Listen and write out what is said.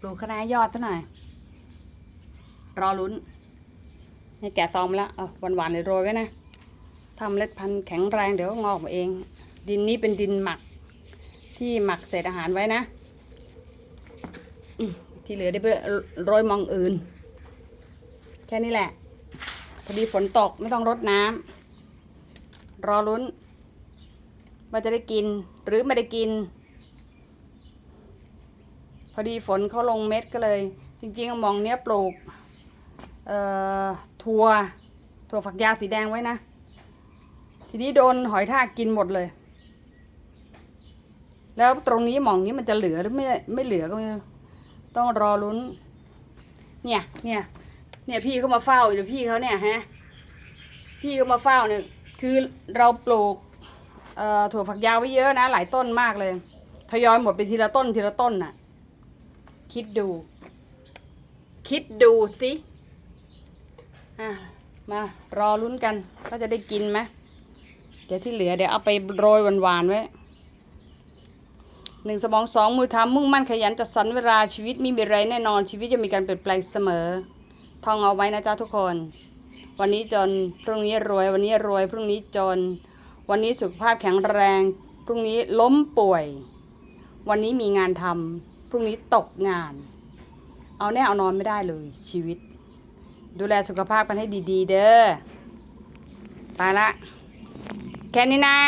ปลูกคะน้ายอดซะหน่อย รอลุ้น ให้แกะซองมแล้วเอาหวานๆเลยโรยไว้นะทำเมล็ดพันธุ์แข็งแรงเดี๋ยวงอกมาเอง ดินนี้เป็นดินหมัก ที่หมักเศษอาหารไว้นะที่เหลือได้ไปโรยมองอื่น แค่นี้แหละ พอดีฝนตกไม่ต้องรดน้ำรอลุ้นว่าจะได้กินหรือไม่ได้กิน พอดีฝนเขาลงเม็ดก็เลย จริงๆมองเนี้ยปลูกเอ่อถั่วถั่วฝักยาวสีแดงไว้นะ ทีนี้โดนหอยทากกินหมดเลย แล้วตรงนี้หมองนี้มันจะเหลือหรือไม่ไม่เหลือก็ไม่ต้องรอลุ้น เนี่ยเนี่ยเนี่ยพี่เขามาเฝ้าอยู่พี่เขาเนี่ยฮะพี่เขามาเฝ้าเนี่ยคือเราปลูกเอ่อถั่วฝักยาวไว้เยอะนะ หลายต้นมากเลยทยอยหมดไปทีละต้นทีละต้นน่ะ คิดดู คิดดูสิอะมารอลุ้นกันว่าจะได้กินไหมเดี๋ยวที่เหลือเดี๋ยวเอาไปโรยหวานๆไว้หนึ่งสมองสองมือทำมุ่งมั่นขยันจัดสรรเวลาชีวิตไม่มีไรแน่นอนชีวิตจะมีการเปลี่ยนแปลงเสมอท่องเอาไว้นะจ๊ะทุกคน วันนี้จนพรุ่งนี้รวย วันนี้รวย พรุ่งนี้จน วันนี้สุขภาพแข็งแรง พรุ่งนี้ล้มป่วย วันนี้มีงานทำ รุ่งนี้ตกงาน เอาแน่เอานอนไม่ได้เลยชีวิต ดูแลสุขภาพกันให้ดี ๆ เด้อไปละ แค่นี้นะ